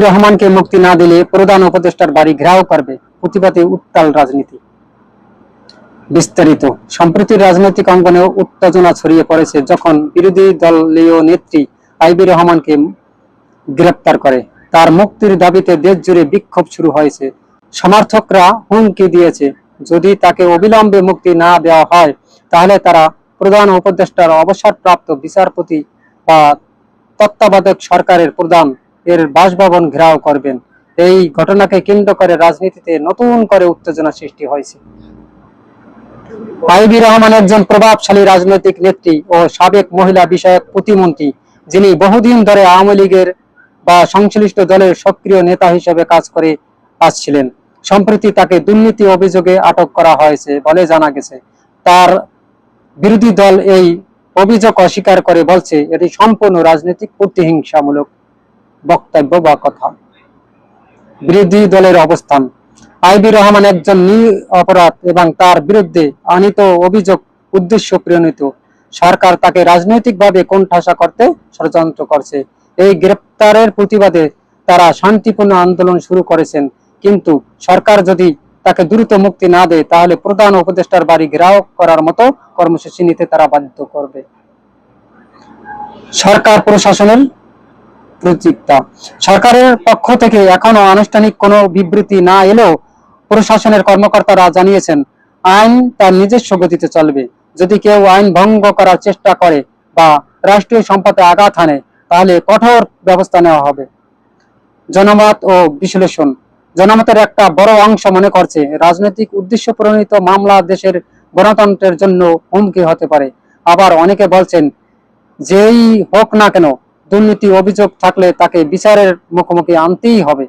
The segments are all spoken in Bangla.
রহমানকে মুক্তি না দিলে প্রধান উপদেষ্টার বাড়ি ঘেরাও করবে প্রতিবাদে উত্তাল রাজনীতি। বিস্তারিত। সম্প্রতি রাজনৈতিক অঙ্গনে উত্তেজনা ছড়িয়ে পড়েছে যখন বিরোধী দলীয় নেত্রী আইবি রহমানকে গ্রেপ্তার করে। তার মুক্তির দাবিতে দেশ জুড়ে বিক্ষোভ শুরু হয়েছে সমর্থকরা হুমকি দিয়েছে। যদি তাকে অবিলম্বে মুক্তি না দেওয়া হয়, তাহলে তারা প্রধান উপদেষ্টার অবসরপ্রাপ্ত বিচারপতি বা তত্ত্বাবধায়ক সরকারের প্রধান এর বাসভবন ঘেরাও করবেন। এই ঘটনাকে কেন্দ্র করে রাজনীতিতে নতুন করে উত্তেজনা সৃষ্টি হয়েছে। আইবি রহমান একজন প্রভাবশালী রাজনৈতিক নেত্রী ও সাবেক মহিলা বিষয়ক প্রতিমন্ত্রী, যিনি বহুদিন ধরে আওয়ামী লীগের বা সংশ্লিষ্ট দলের সক্রিয় নেতা হিসেবে কাজ করে আসছিলেন সম্প্রতি তাকে দুর্নীতি অভিযোগে আটক করা হয়েছে বলে জানা গেছে। তার বিরোধী দল এই অভিযোগ অস্বীকার করে বলছে, এটি সম্পূর্ণ রাজনৈতিক প্রতিহিংসামূলক বক্তব্য বা কথা। বিরোধী দলের অবস্থান। আইবি রহমান একজন নি অপরাধ এবং তার বিরুদ্ধে আনিত অভিযোগ উদ্দেশ্য প্রণীত। সরকার তাকে রাজনৈতিকভাবে কোণঠাসা করতে ষড়যন্ত্র করছে। এই গ্রেপ্তারের প্রতিবাদে তারা শান্তিপূর্ণ আন্দোলন শুরু করেছেন। কিন্তু সরকার যদি তাকে দ্রুত মুক্তি না দেয়, তাহলে প্রধান উপদেষ্টার বাড়ি ঘেরাও করার মতো কর্মসূচি নিতে তারা বাধ্য করবে। সরকার প্রশাসনের প্রতিক্রিয়া। সরকারের পক্ষ থেকে এখনও আনুষ্ঠানিক কোনো বিবৃতি না এলেও প্রশাসনের কর্মকর্তারা জানিয়েছেন, আইন তার নিজস্ব গতিতে চলবে। যদি কেউ আইন ভঙ্গ করার চেষ্টা করে বা রাষ্ট্রীয় সম্পদে আঘাত হানে, তাহলে কঠোর ব্যবস্থা নেওয়া হবে। জনমত ও বিশ্লেষণ। জনমতের একটা বড় অংশ মনে করছে। রাজনৈতিক উদ্দেশ্য প্রণীত মামলা দেশের গণতন্ত্রের জন্য হুমকি হতে পারে। আবার অনেকে বলছেন, যেই হোক না কেন, দুর্নীতি অভিযোগ থাকলে তাকে বিচারের মুখোমুখি আনতেই হবে।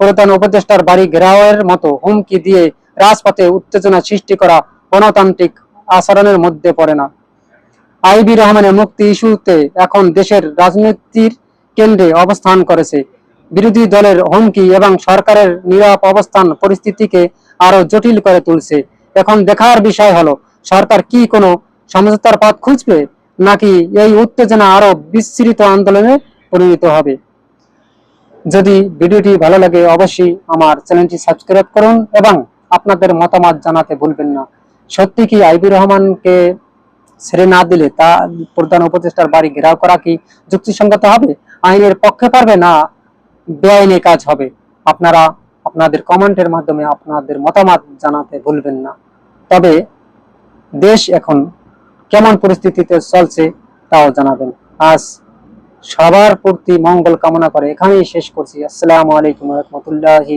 প্রধান উপদেষ্টার বাড়ি ঘেরাওয়ের মতো হুমকি দিয়ে রাজপথে উত্তেজনা সৃষ্টি করা গণতান্ত্রিক আচরণের মধ্যে পড়ে না। আইবি রহমানের মুক্তি ইস্যুতে এখন দেশের রাজনীতির কেন্দ্রে অবস্থান করেছে। বিরোধী দলের হুমকি এবং সরকারের নীরব অবস্থান পরিস্থিতিকে আরও জটিল করে তুলছে। এখন দেখার বিষয় হলো, সরকার কি কোনো সমঝোতার পথ খুঁজবে, নাকি এই উত্তেজনা আরও বিস্তৃত আন্দোলনে পরিণত হবে? যদি ভিডিওটি ভালো লাগে, অবশ্যই আমার চ্যানেলটি সাবস্ক্রাইব করুন এবং আপনাদের মতামত জানাতে ভুলবেন না। সত্যি কি আইবি রহমানকে ছেড়ে না দিলে তা প্রধান উপদেষ্টার বাড়ি ঘেরাও করা কি যুক্তিসঙ্গত হবে? আইনের পক্ষে পারবে না বেআইনি কাজ হবে। আপনারা আপনাদের কমেন্টের মাধ্যমে আপনাদের মতামত জানাতে ভুলবেন না। তবে দেশ এখন কেমন পরিস্থিতিতে চলছে তাও জানাবেন। আজ সবার প্রতি মঙ্গল কামনা করে এখানেই শেষ করছি। আসসালামু আলাইকুম রহমতুল্লাহি